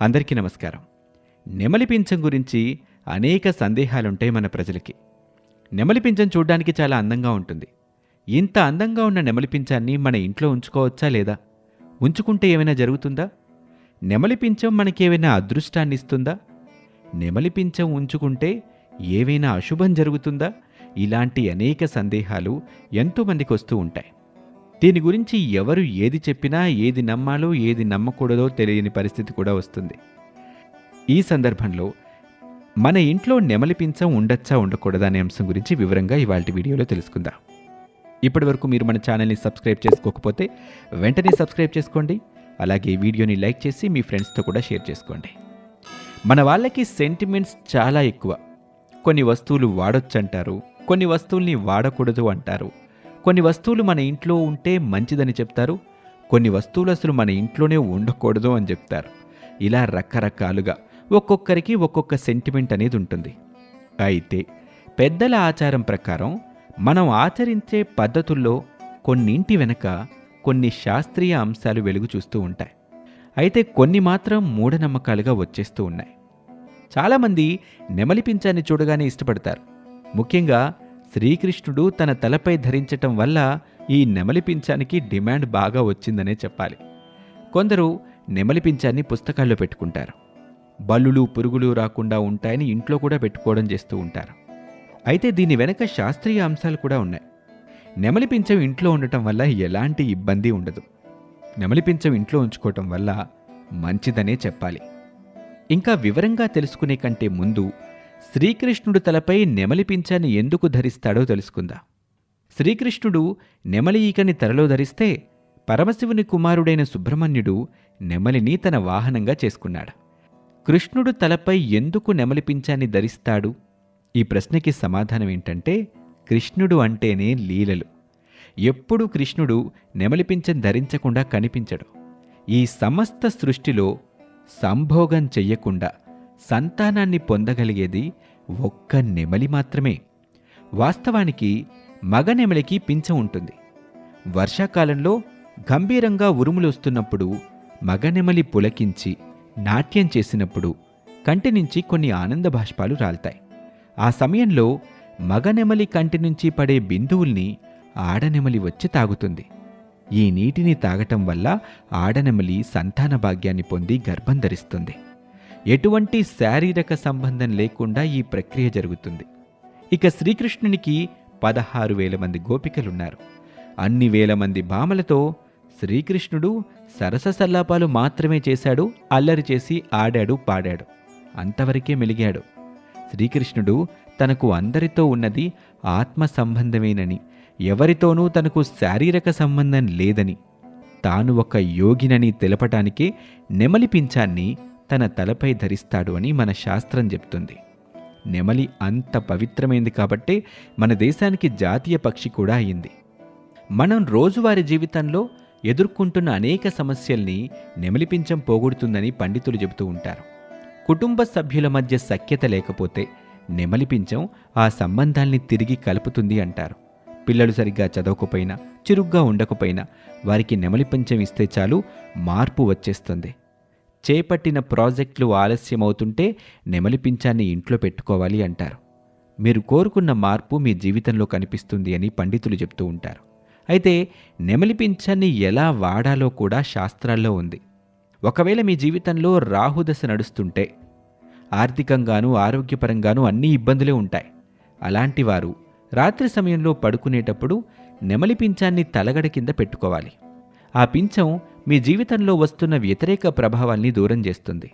అందరికీ నమస్కారం. నెమలి పింఛం గురించి అనేక సందేహాలుంటాయి మన ప్రజలకి. నెమలి పింఛం చూడడానికి చాలా అందంగా ఉంటుంది. ఇంత అందంగా ఉన్న నెమలి పింఛాన్ని మన ఇంట్లో ఉంచుకోవచ్చా లేదా? ఉంచుకుంటే ఏమైనా జరుగుతుందా? నెమలి పింఛం మనకేమైనా అదృష్టాన్ని ఇస్తుందా నెమలి పింఛం ఉంచుకుంటే ఏవైనా అశుభం జరుగుతుందా? ఇలాంటి అనేక సందేహాలు ఎంతోమందికి వస్తూ ఉంటాయి. దీని గురించి ఎవరు ఏది చెప్పినా ఏది నమ్మాలో ఏది నమ్మకూడదో తెలియని పరిస్థితి కూడా వస్తుంది. ఈ సందర్భంలో మన ఇంట్లో నెమలి పింఛం ఉండొచ్చా ఉండకూడదా అనే అంశం గురించి వివరంగా ఇవాళ వీడియోలో తెలుసుకుందాం. ఇప్పటివరకు మీరు మన ఛానల్ని సబ్స్క్రైబ్ చేసుకోకపోతే వెంటనే సబ్స్క్రైబ్ చేసుకోండి. అలాగే వీడియోని లైక్ చేసి మీ ఫ్రెండ్స్తో కూడా షేర్ చేసుకోండి. మన వాళ్ళకి సెంటిమెంట్స్ చాలా ఎక్కువ. కొన్ని వస్తువులు వాడొచ్చంటారు కొన్ని వస్తువుల్ని వాడకూడదు అంటారు. కొన్ని వస్తువులు మన ఇంట్లో ఉంటే మంచిదని చెప్తారు కొన్ని వస్తువులు అసలు మన ఇంట్లోనే ఉండకూడదు అని చెప్తారు. ఇలా రకరకాలుగా ఒక్కొక్కరికి ఒక్కొక్క సెంటిమెంట్ అనేది ఉంటుంది. అయితే పెద్దల ఆచారం ప్రకారం మనం ఆచరించే పద్ధతుల్లో కొన్నింటి వెనక కొన్ని శాస్త్రీయ అంశాలు వెలుగు చూస్తూ ఉంటాయి. అయితే కొన్ని మాత్రం మూఢనమ్మకాలుగా వచ్చేస్తూ ఉన్నాయి. చాలామంది నెమలి పించాన్ని చూడగానే ఇష్టపడతారు. ముఖ్యంగా శ్రీకృష్ణుడు తన తలపై ధరించటం వల్ల ఈ నెమలిపించానికి డిమాండ్ బాగా వచ్చిందనే చెప్పాలి. కొందరు నెమలిపించాన్ని పుస్తకాల్లో పెట్టుకుంటారు. బల్లులు పురుగులు రాకుండా ఉంటాయని ఇంట్లో కూడా పెట్టుకోవడం చేస్తూ ఉంటారు. అయితే దీని వెనక శాస్త్రీయ అంశాలు కూడా ఉన్నాయి. నెమలిపించం ఇంట్లో ఉండటం వల్ల ఎలాంటి ఇబ్బంది ఉండదు. నెమలిపించం ఇంట్లో ఉంచుకోవటం వల్ల మంచిదనే చెప్పాలి. ఇంకా వివరంగా తెలుసుకునే కంటే ముందు శ్రీకృష్ణుడు తలపై నెమలి పింఛాన్ని ఎందుకు ధరిస్తాడో తెలుసుకుందాం. శ్రీకృష్ణుడు నెమలి ఈకని తలలో ధరిస్తే పరమశివుని కుమారుడైన సుబ్రహ్మణ్యుడు నెమలిని తన వాహనంగా చేసుకున్నాడు. కృష్ణుడు తలపై ఎందుకు నెమలి పింఛాన్ని ధరిస్తాడు? ఈ ప్రశ్నకి సమాధానం ఏంటంటే కృష్ణుడు అంటేనే లీలలు. ఎప్పుడు కృష్ణుడు నెమలి పింఛం ధరించకుండా కనిపించడు. ఈ సమస్త సృష్టిలో సంభోగం చెయ్యకుండా సంతానాన్ని పొందగలిగేది ఒక్క నెమలి మాత్రమే. వాస్తవానికి మగ నెమలికి పింఛ ఉంటుంది. వర్షాకాలంలో గంభీరంగా ఉరుములు వస్తున్నప్పుడు మగ నెమలి పులకించి నాట్యం చేసినప్పుడు కంటి నుంచి కొన్ని ఆనంద బాష్పాలు రాలుతాయి. ఆ సమయంలో మగ నెమలి కంటి నుంచి పడే బిందువుల్ని ఆడనెమలి వచ్చి తాగుతుంది. ఈ నీటిని తాగటం వల్ల ఆడనెమలి సంతాన భాగ్యాన్ని పొంది గర్భం ధరిస్తుంది. ఎటువంటి శారీరక సంబంధం లేకుండా ఈ ప్రక్రియ జరుగుతుంది. ఇక శ్రీకృష్ణునికి పదహారు వేల మంది గోపికలున్నారు. అన్ని వేల మంది భామలతో శ్రీకృష్ణుడు సరస సల్లాపాలు మాత్రమే చేశాడు అల్లరి చేసి ఆడాడు పాడాడు. అంతవరకే మెలిగాడు. శ్రీకృష్ణుడు తనకు అందరితో ఉన్నది ఆత్మ సంబంధమేనని ఎవరితోనూ తనకు శారీరక సంబంధం లేదని తాను ఒక యోగినని తెలపటానికే నెమలిపించాన్ని తన తలపై ధరిస్తాడు అని మన శాస్త్రం చెప్తుంది. నెమలి అంత పవిత్రమైంది కాబట్టే మన దేశానికి జాతీయ పక్షి కూడా అయింది. మనం రోజువారి జీవితంలో ఎదుర్కొంటున్న అనేక సమస్యల్ని నెమలిపించం పోగొడుతుందని పండితులు చెబుతూ ఉంటారు. కుటుంబ సభ్యుల మధ్య సఖ్యత లేకపోతే నెమలిపించం ఆ సంబంధాల్ని తిరిగి కలుపుతుంది అంటారు. పిల్లలు సరిగ్గా చదవకపోయినా చురుగ్గా ఉండకపోయినా వారికి నెమలిపించం ఇస్తే చాలు మార్పు వచ్చేస్తుంది. చేపట్టిన ప్రాజెక్టులు ఆలస్యమవుతుంటే నెమలి పింఛాన్ని ఇంట్లో పెట్టుకోవాలి అంటారు. మీరు కోరుకున్న మార్పు మీ జీవితంలో కనిపిస్తుంది అని పండితులు చెప్తూ ఉంటారు. అయితే నెమలి పింఛాన్ని ఎలా వాడాలో కూడా శాస్త్రాల్లో ఉంది. ఒకవేళ మీ జీవితంలో రాహుదశ నడుస్తుంటే ఆర్థికంగానూ ఆరోగ్యపరంగానూ అన్ని ఇబ్బందులే ఉంటాయి. అలాంటి వారు రాత్రి సమయంలో పడుకునేటప్పుడు నెమలి పింఛాన్ని తలగడ కింద పెట్టుకోవాలి. ఆ పింఛం మీ జీవితంలో వస్తున్న వ్యతిరేక ప్రభావాల్ని దూరం చేస్తుంది.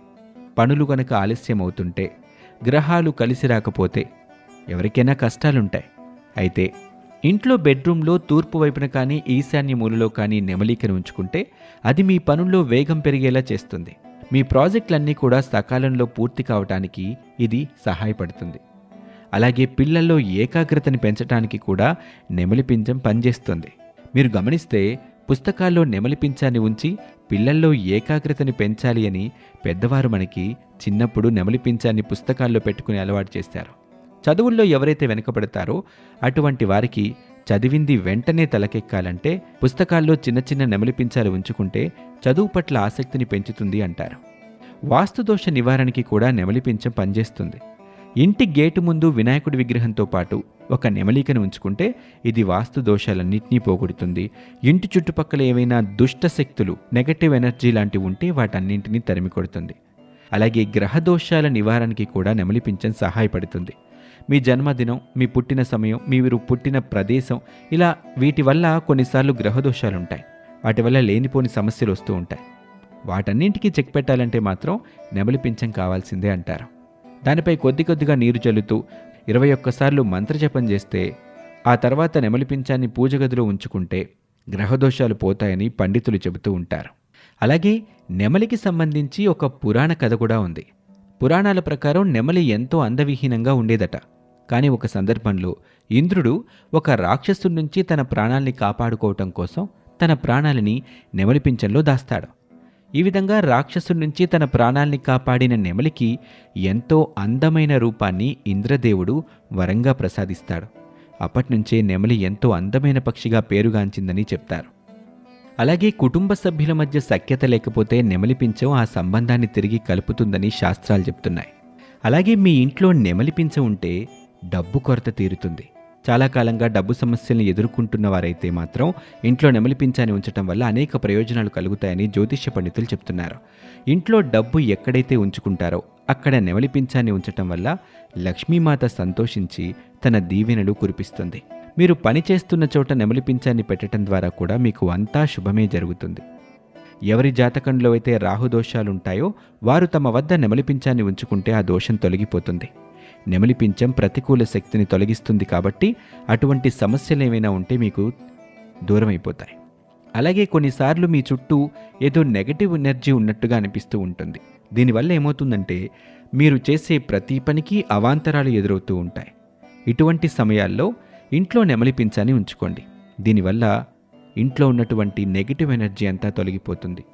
పనులు కనుక ఆలస్యం అవుతుంటే గ్రహాలు కలిసి రాకపోతే ఎవరికైనా కష్టాలుంటాయి. అయితే ఇంట్లో బెడ్రూమ్లో తూర్పు వైపున కానీ ఈశాన్య మూలలో కానీ నెమలికను ఉంచుకుంటే అది మీ పనుల్లో వేగం పెరిగేలా చేస్తుంది. మీ ప్రాజెక్టులన్నీ కూడా సకాలంలో పూర్తి కావటానికి ఇది సహాయపడుతుంది. అలాగే పిల్లల్లో ఏకాగ్రతని పెంచడానికి కూడా నెమలి పింజం పనిచేస్తుంది. మీరు గమనిస్తే పుస్తకాల్లో నెమలిపించాన్ని ఉంచి పిల్లల్లో ఏకాగ్రతని పెంచాలి అని పెద్దవారు మనకి చిన్నప్పుడు నెమలిపించాన్ని పుస్తకాల్లో పెట్టుకుని అలవాటు చేశారు చదువుల్లో ఎవరైతే వెనుకబడతారో అటువంటి వారికి చదివింది వెంటనే తలకెక్కాలంటే పుస్తకాల్లో చిన్న చిన్న నెమలిపించాలు ఉంచుకుంటే చదువు పట్ల ఆసక్తిని పెంచుతుంది అంటారు. వాస్తుదోష నివారణకి కూడా నెమలిపించం పనిచేస్తుంది. ఇంటి గేటు ముందు వినాయకుడి విగ్రహంతో పాటు ఒక నెమలికను ఉంచుకుంటే ఇది వాస్తు దోషాలన్నింటినీ పోగొడుతుంది. ఇంటి చుట్టుపక్కల ఏవైనా దుష్ట శక్తులు నెగటివ్ ఎనర్జీ లాంటివి ఉంటే వాటన్నింటినీ తరిమి కొడుతుంది అలాగే గ్రహ దోషాల నివారణకి కూడా నెమలి పింఛం సహాయపడుతుంది. మీ జన్మదినం మీ పుట్టిన సమయం మీరు పుట్టిన ప్రదేశం ఇలా వీటి వల్ల కొన్నిసార్లు గ్రహదోషాలుంటాయి వాటి వల్ల లేనిపోని సమస్యలు వస్తూ ఉంటాయి. వాటన్నింటికీ చెక్ పెట్టాలంటే మాత్రం నెమలి పింఛం కావాల్సిందే అంటారు. దానిపై కొద్ది కొద్దిగా నీరు చల్లుతూ ఇరవై ఒక్కసార్లు మంత్రజపం చేస్తే ఆ తర్వాత నెమలి పూజగదిలో ఉంచుకుంటే గ్రహదోషాలు పోతాయని పండితులు చెబుతూ ఉంటారు. అలాగే నెమలికి సంబంధించి ఒక పురాణ కథ కూడా ఉంది. పురాణాల ప్రకారం నెమలి ఎంతో అందవిహీనంగా ఉండేదట. కానీ ఒక సందర్భంలో ఇంద్రుడు ఒక రాక్షసుడి నుంచి తన ప్రాణాల్ని కాపాడుకోవటం కోసం తన ప్రాణాలని నెమలిపించంలో దాస్తాడు. ఈ విధంగా రాక్షసుడి నుంచి తన ప్రాణాల్ని కాపాడిన నెమలికి ఎంతో అందమైన రూపాన్ని ఇంద్రదేవుడు వరంగా ప్రసాదిస్తాడు. అప్పటినుంచే నెమలి ఎంతో అందమైన పక్షిగా పేరుగాంచిందని చెప్తారు. అలాగే కుటుంబ సభ్యుల మధ్య సఖ్యత లేకపోతే నెమలి పించం ఆ సంబంధాన్ని తిరిగి కలుపుతుందని శాస్త్రాలు చెప్తున్నాయి. అలాగే మీ ఇంట్లో నెమలిపించ ఉంటే డబ్బు కొరత తీరుతుంది. చాలా కాలంగా డబ్బు సమస్యల్ని ఎదుర్కొంటున్న వారైతే మాత్రం ఇంట్లో నెమలిపించాన్ని ఉంచటం వల్ల అనేక ప్రయోజనాలు కలుగుతాయని జ్యోతిష్య పండితులు చెప్తున్నారు. ఇంట్లో డబ్బు ఎక్కడైతే ఉంచుకుంటారో అక్కడ నెమలిపించాన్ని ఉంచటం వల్ల లక్ష్మీమాత సంతోషించి తన దీవెనలు కురిపిస్తుంది. మీరు పని చేస్తున్న చోట నెమలిపించాన్ని పెట్టడం ద్వారా కూడా మీకు అంతా శుభమే జరుగుతుంది. ఎవరి జాతకంలో అయితే రాహుదోషాలుంటాయో వారు తమ వద్ద నెమలిపించాన్ని ఉంచుకుంటే ఆ దోషం తొలగిపోతుంది. నెమలిపించం ప్రతికూల శక్తిని తొలగిస్తుంది కాబట్టి అటువంటి సమస్యలు ఏమైనా ఉంటే మీకు దూరమైపోతాయి. అలాగే కొన్నిసార్లు మీ చుట్టూ ఏదో నెగటివ్ ఎనర్జీ ఉన్నట్టుగా అనిపిస్తూ ఉంటుంది. దీనివల్ల ఏమవుతుందంటే మీరు చేసే ప్రతి పనికి అవాంతరాలు ఎదురవుతూ ఉంటాయి. ఇటువంటి సమయాల్లో ఇంట్లో నెమలి ఉంచుకోండి. దీనివల్ల ఇంట్లో ఉన్నటువంటి నెగిటివ్ ఎనర్జీ అంతా తొలగిపోతుంది.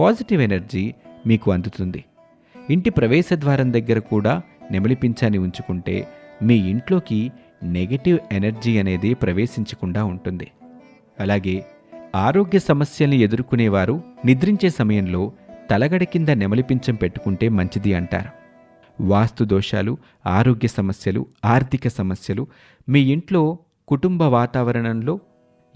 పాజిటివ్ ఎనర్జీ మీకు అందుతుంది. ఇంటి ప్రవేశ ద్వారం దగ్గర కూడా నెమలిపించాన్ని ఉంచుకుంటే మీ ఇంట్లోకి నెగటివ్ ఎనర్జీ అనేది ప్రవేశించకుండా ఉంటుంది. అలాగే ఆరోగ్య సమస్యల్ని ఎదుర్కొనేవారు నిద్రించే సమయంలో తలగడ కింద నెమలిపించం పెట్టుకుంటే మంచిది అంటారు. వాస్తు దోషాలు ఆరోగ్య సమస్యలు ఆర్థిక సమస్యలు మీ ఇంట్లో కుటుంబ వాతావరణంలో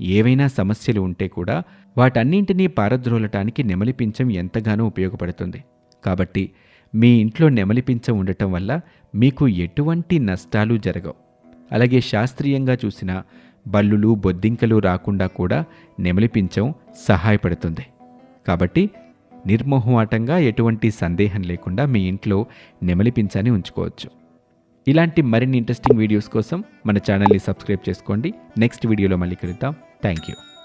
ఏవైనా సమస్యలు ఉంటే కూడా వాటన్నింటినీ పారద్రోలటానికి నెమలిపించం ఎంతగానో ఉపయోగపడుతుంది. కాబట్టి మీ ఇంట్లో నెమలిపించ ఉండటం వల్ల మీకు ఎటువంటి నష్టాలు జరగవు. అలాగే శాస్త్రీయంగా చూసిన బల్లులు బొద్దింకలు రాకుండా కూడా నెమలిపించం సహాయపడుతుంది. కాబట్టి నిర్మోహమాటంగా ఎటువంటి సందేహం లేకుండా మీ ఇంట్లో నెమలిపించని ఉంచుకోవచ్చు. ఇలాంటి మరిన్ని ఇంట్రెస్టింగ్ వీడియోస్ కోసం మన ఛానల్ని సబ్స్క్రైబ్ చేసుకోండి. నెక్స్ట్ వీడియోలో మళ్ళీ కలుద్దాం. Thank you.